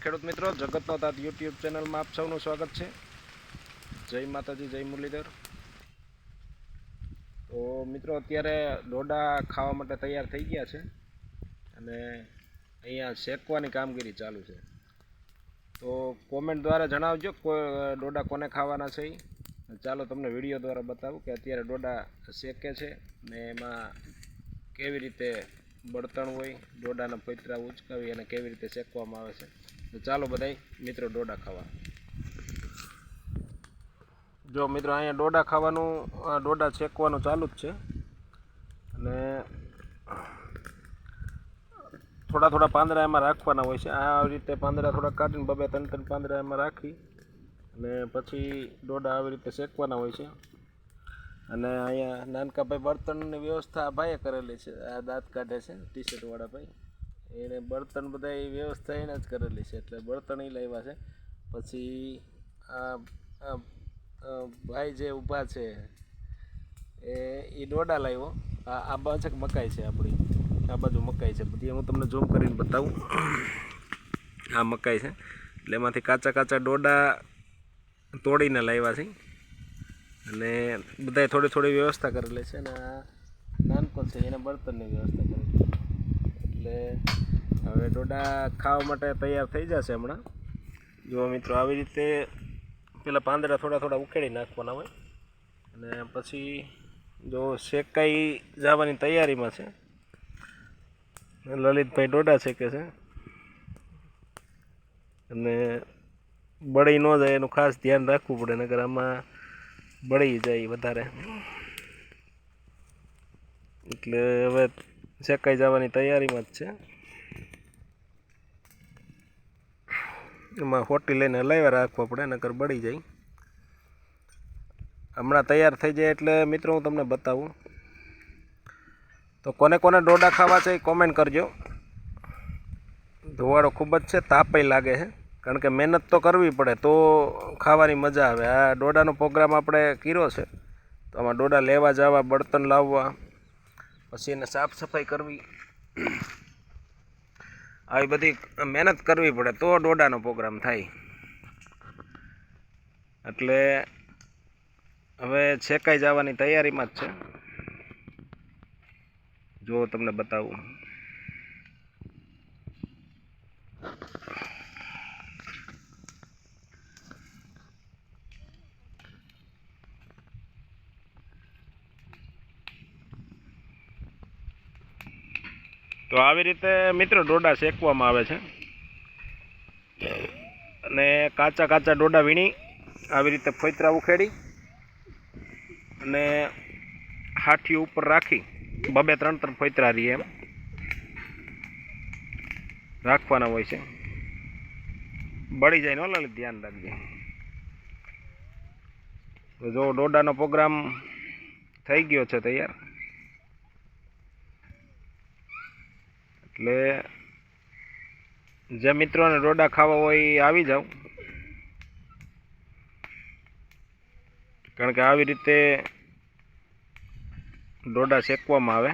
ખેડૂત મિત્રો, જગતનો તાત યુટ્યુબ ચેનલમાં આપ સૌનું સ્વાગત છે. જય માતાજી, જય મુરલીધર. તો મિત્રો, અત્યારે ડોડા ખાવા માટે તૈયાર થઈ ગયા છે અને અહીંયા શેકવાની કામગીરી ચાલુ છે. તો કોમેન્ટ દ્વારા જણાવજો કોઈ ડોડા કોને ખાવાના છે ચાલો તમને વીડિયો દ્વારા બતાવું કે અત્યારે ડોડા શેકે છે ને એમાં કેવી રીતે બળતણ હોય, ડોડાના પૈતરા ઉચકાવી અને કેવી રીતે શેકવામાં આવે છે. તો ચાલો બધા મિત્રો ડોડા ખાવા. જો મિત્રો અહીંયા ડોડા ખાવાનું ડોડા શેકવાનું ચાલુ જ છે. અને થોડા થોડા પાંદડા એમાં રાખવાના હોય છે. આ રીતે પાંદડા થોડા કાઢીને બબે ત્રણ ત્રણ પાંદડા એમાં રાખી અને પછી ડોડા આવી રીતે શેકવાના હોય છે. અને અહીંયા નાનકાભાઈ બળતણની વ્યવસ્થા ભાઈએ કરેલી છે. આ દાંત કાઢે છે ટી શર્ટ વાળા ભાઈ એને બળતણ બધા એ વ્યવસ્થા એને જ કરેલી છે. એટલે બળતણ એ લાવ્યા છે. પછી આ ભાઈ જે ઊભા છે, એ એ ડોડા લાવ્યો આ આ બાજુ મકાઈ છે આપણી. આ બાજુ મકાઈ છે. બધી હું તમને ઝૂમ કરીને બતાવું. આ મકાઈ છે. એટલે એમાંથી કાચા કાચા ડોડા તોડીને લાવ્યા છે. અને બધાએ થોડી થોડી વ્યવસ્થા કરેલી છે. અને આ નાનકો છે. એને બળતણની વ્યવસ્થા એટલે હવે ડોડા ખાવા માટે તૈયાર થઈ જશે હમણાં. જો મિત્રો, આવી રીતે પેલા પાંદડા થોડા થોડા ઉકેળી નાખવાના હોય. અને પછી જો શેકાઈ જવાની તૈયારીમાં છે. લલિતભાઈ ડોડા શેકે છે. અને બળી ન જાય એનું ખાસ ધ્યાન રાખવું પડે નગર આમાં બળી જાય વધારે. એટલે હવે શેકાઈ જવાની તૈયારીમાં જ છે. એમાં હોટી લઈને હલાવ્યા રાખવા પડે, નકર બળી જાય. હમણાં તૈયાર થઈ જાય એટલે મિત્રો હું તમને બતાવું. તો કોને કોને ડોડા ખાવા છે એ કોમેન્ટ કરજો. ધોવાળો ખૂબ જ છે, તાપય લાગે છે. કારણ કે મહેનત તો કરવી પડે, તો ખાવાની મજા આવે. આ ડોડાનો પ્રોગ્રામ આપણે કર્યો છે. તો આમાં ડોડા લેવા જવા, બળતણ લાવવા. પછી એને સાફ સફાઈ કરવી. આવી બધી મહેનત કરવી પડે તો ડોડાનો પ્રોગ્રામ થાય. એટલે હવે છેકાઈ જવાની તૈયારીમાં જ છે. જો તમને બતાવું. તો આવી રીતે મિત્રો ડોડા શેકવામાં આવે છે. અને કાચા કાચા ડોડા વીણી આવી રીતે ફોતરા ઉખેડી અને હાથી ઉપર રાખી બબે ત્રણ ત્રણ ફોતરા રહીએ એમ રાખવાના હોય છે. બળી જાય ને ઓલા ધ્યાન રાખજે. જો ડોડાનો પ્રોગ્રામ થઈ ગયો છે તૈયાર. એટલે જે મિત્રોને ડોડા ખાવા હોય એ આવી જાઓ કારણ કે આવી રીતે ડોડા શેકવામાં આવે.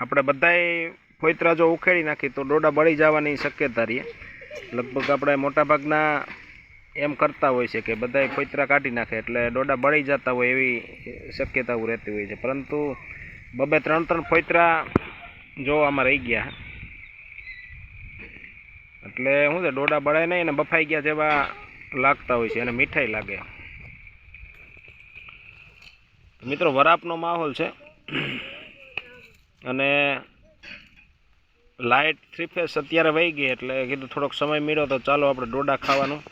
આપણે બધાય ફોઈતરા જો ઉખેડી નાખી તો ડોડા બળી જવાની શક્યતા રહીએ લગભગ આપણે મોટાભાગના એમ કરતા હોય છે કે બધાય ફોતરા કાઢી નાખે એટલે ડોડા બળી જતા હોય એવી શક્યતાઓ રહેતી હોય છે. પરંતુ બબે ત્રણ ત્રણ ફોતરા જો આમાં રહી ગયા. એટલે શું છે, ડોડા બળાય નહીં અને બફાઈ ગયા જેવા લાગતા હોય છે અને મીઠાઈ લાગે. મિત્રો, વરાપનો માહોલ છે. અને લાઇટ થ્રી ફેસ અત્યારે વહી ગઈ એટલે કીધું થોડોક સમય મળ્યો તો ચાલો આપણે ડોડા ખાવાનું.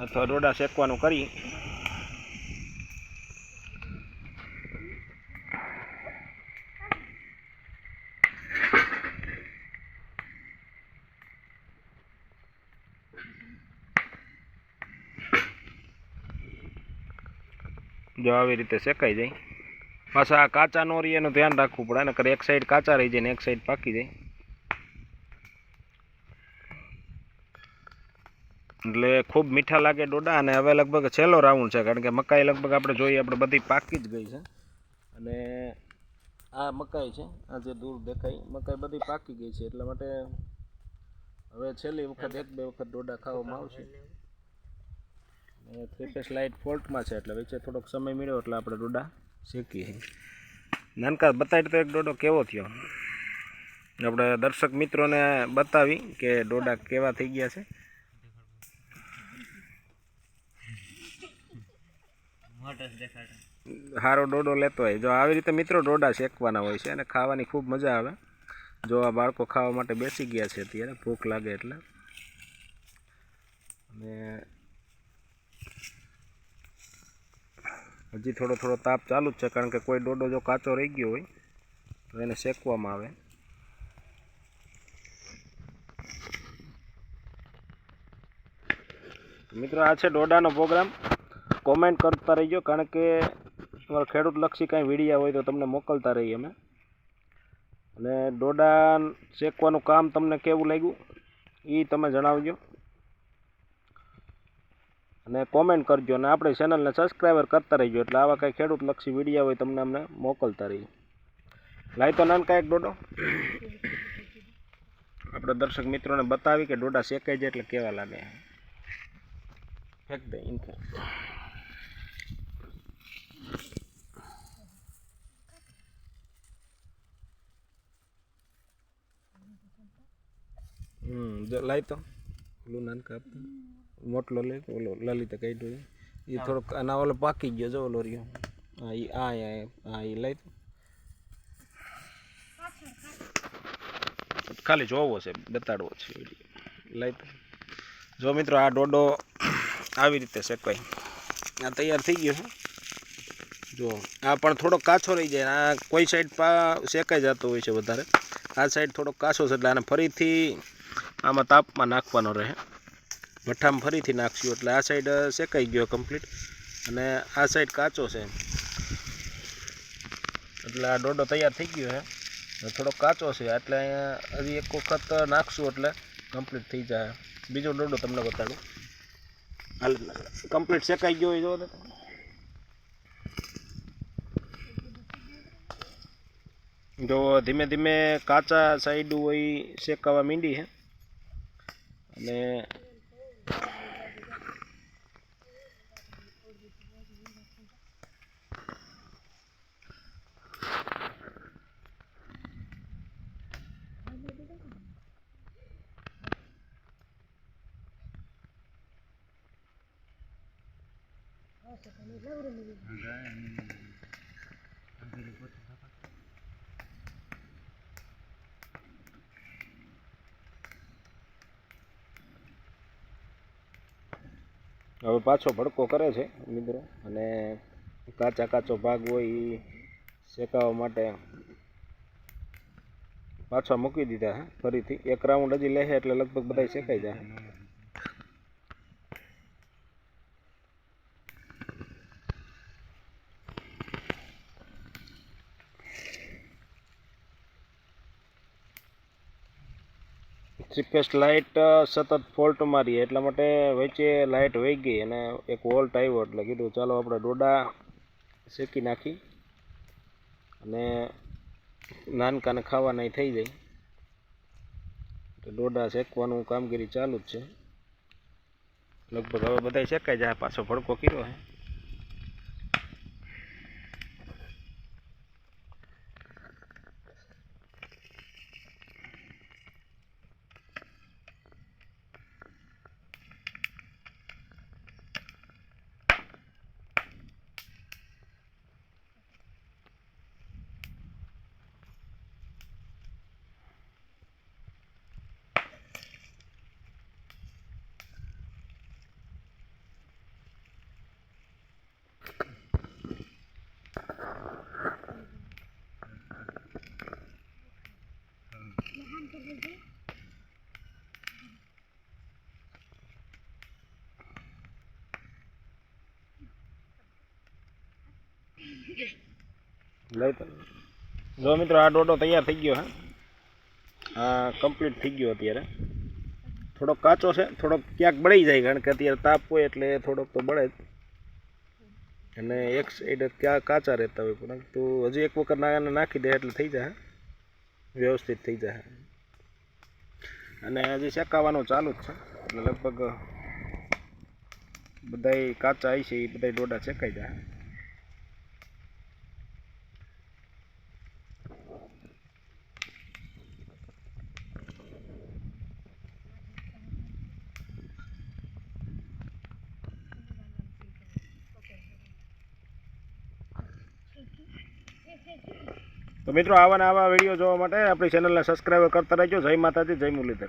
અથવા ડોડા શેકવાનું કરી. જો આવી રીતે શેકાઈ જાય. પાછા આ કાચા નોરી એનું ધ્યાન રાખવું પડે, નકર એક સાઈડ કાચા રહી જાય ને એક સાઈડ પાકી જાય. એટલે ખૂબ મીઠા લાગે ડોડા, અને હવે લગભગ છેલ્લો રાઉન્ડ છે, કારણ કે મકાઈ લગભગ આપણે જોઈએ, આપણે બધી પાકી જ ગઈ છે. અને આ મકાઈ છે, આ જે દૂર દેખાય, મકાઈ બધી પાકી ગઈ છે, એટલા માટે હવે છેલ્લી વખત એક બે વખત ડોડા ખાવામાં આવશે. થ્રી લાઇટ ફોલ્ટમાં છે એટલે વચ્ચે થોડોક સમય મળ્યો એટલે આપણે ડોડા શેકીએ નાનકા બતાવી તો એક ડોડો કેવો થયો? આપણે દર્શક મિત્રોને બતાવી કે ડોડા કેવા થઈ ગયા છે. સારો ડોડો લેતો હોય. જો આવી રીતે મિત્રો ડોડા શેકવાના હોય છે અને ખાવાની ખૂબ મજા આવે. જો આ બાળકો ખાવા માટે બેસી ગયા છે અત્યારે, ભૂખ લાગે એટલે. અને હજી થોડો થોડો તાપ ચાલુ જ છે, કારણ કે કોઈ ડોડો જો કાચો રહી ગયો હોય, તો એને શેકવામાં આવે. મિત્રો, આ છે ડોડાનો પ્રોગ્રામ કોમેન્ટ કરતા રહીજો, કારણ કે તમારા ખેડૂત લક્ષી કાંઈ વિડીયા હોય તો તમને મોકલતા રહીએ અમે. અને ડોડા શેકવાનું કામ તમને કેવું લાગ્યું એ તમે જણાવજો. અને કોમેન્ટ કરજો અને આપણી ચેનલને સબસ્ક્રાઈબર કરતા રહીજો એટલે આવા કાંઈ ખેડૂત લક્ષી વિડીયા હોય તમને અમને મોકલતા રહીએ. લાય તો નાનકા એક ડોડો. આપણે દર્શક મિત્રોને બતાવી કે ડોડા શેકાઈ જાય એટલે કેવા લાગે. ફેંક દે ઇન્ફો હમ, લાય તો. નાનકા આપતા. મોટલો લે, ઓલો લલિતા કાઢ્યો એ. થોડોક આના ઓલો પાકી ગયો જો ઓલો રહ્યો. હા એ આ હા એ લઈ ખાલી જોવો છે, બતાડવો છે લઈ જો મિત્રો, આ ડોડો આવી રીતે શેકવાય આ તૈયાર થઈ ગયો છે. જો, આ પણ થોડો કાચો રહી જાય. આ કોઈ સાઈડ પા શેકાઈ જતો હોય છે વધારે. આ સાઈડ થોડોક કાચો છે એટલે આને ફરીથી આમાં તાપમાં નાખવાનો રહે. ભઠ્ઠામાં ફરીથી નાખશું. એટલે આ સાઈડ શેકાઈ ગયો કમ્પ્લીટ અને આ સાઈડ કાચો છે. એટલે આ ડોડો તૈયાર થઈ ગયો છે. થોડોક કાચો છે. એટલે હજી એક વખત નાખશું એટલે કમ્પ્લીટ થઈ જાય. બીજો ડોડો તમને બતાડું. હાલ કમ્પ્લીટ શેકાઈ ગયો હોય જો જો, ધીમે ધીમે કાચા સાઈડ હોય, શેકાવા માંડી છે. અને હવે પાછો ભડકો કરે છે મિત્રો. અને કાચા કાચો ભાગ હોય એ શેકાવા માટે પાછા મૂકી દીધા ફરીથી એક રાઉન્ડ હજી લે એટલે લગભગ બધા શેકાઈ જાય. ચીફેસ્ટ લાઇટ સતત ફોલ્ટ મારી એટલા માટે વચ્ચે લાઇટ વહી ગઈ અને એક વોલ્ટ આવ્યો એટલે કીધું, ચાલો આપણે ડોડા શેકી નાખી અને નાનકાને ખાવાના થઈ જાય. એટલે ડોડા શેકવાનું કામગીરી ચાલુ જ છે. લગભગ હવે બધા શેકાઈ જાય પાછો ભડકો કર્યો હે લઈ તો જો મિત્રો, આ ડોડો તૈયાર થઈ ગયો, હા? આ કમ્પ્લીટ થઈ ગયો અત્યારે. થોડોક કાચો છે, થોડોક ક્યાંક બળી જાય, કારણ કે અત્યારે તાપ હોય એટલે થોડોક તો બળે જ. અને એક સાઈડ ક્યાં કાચા રહેતા હોય, પરંતુ હજી એક વખત નાખી દે એટલે થઈ જાય વ્યવસ્થિત થઈ જાય અને હજી શેકાવાનું ચાલુ જ છે. એટલે લગભગ બધાય કાચા આવી છે એ બધાય ડોડા શેકાઈ જાય. તો મિત્રો આવા ને આવા વીડિયો જોવા માટે આપણી ચેનલને સબસ્ક્રાઈબ કરતા રહેજો. જય માતાજી, જય મુરલીધર.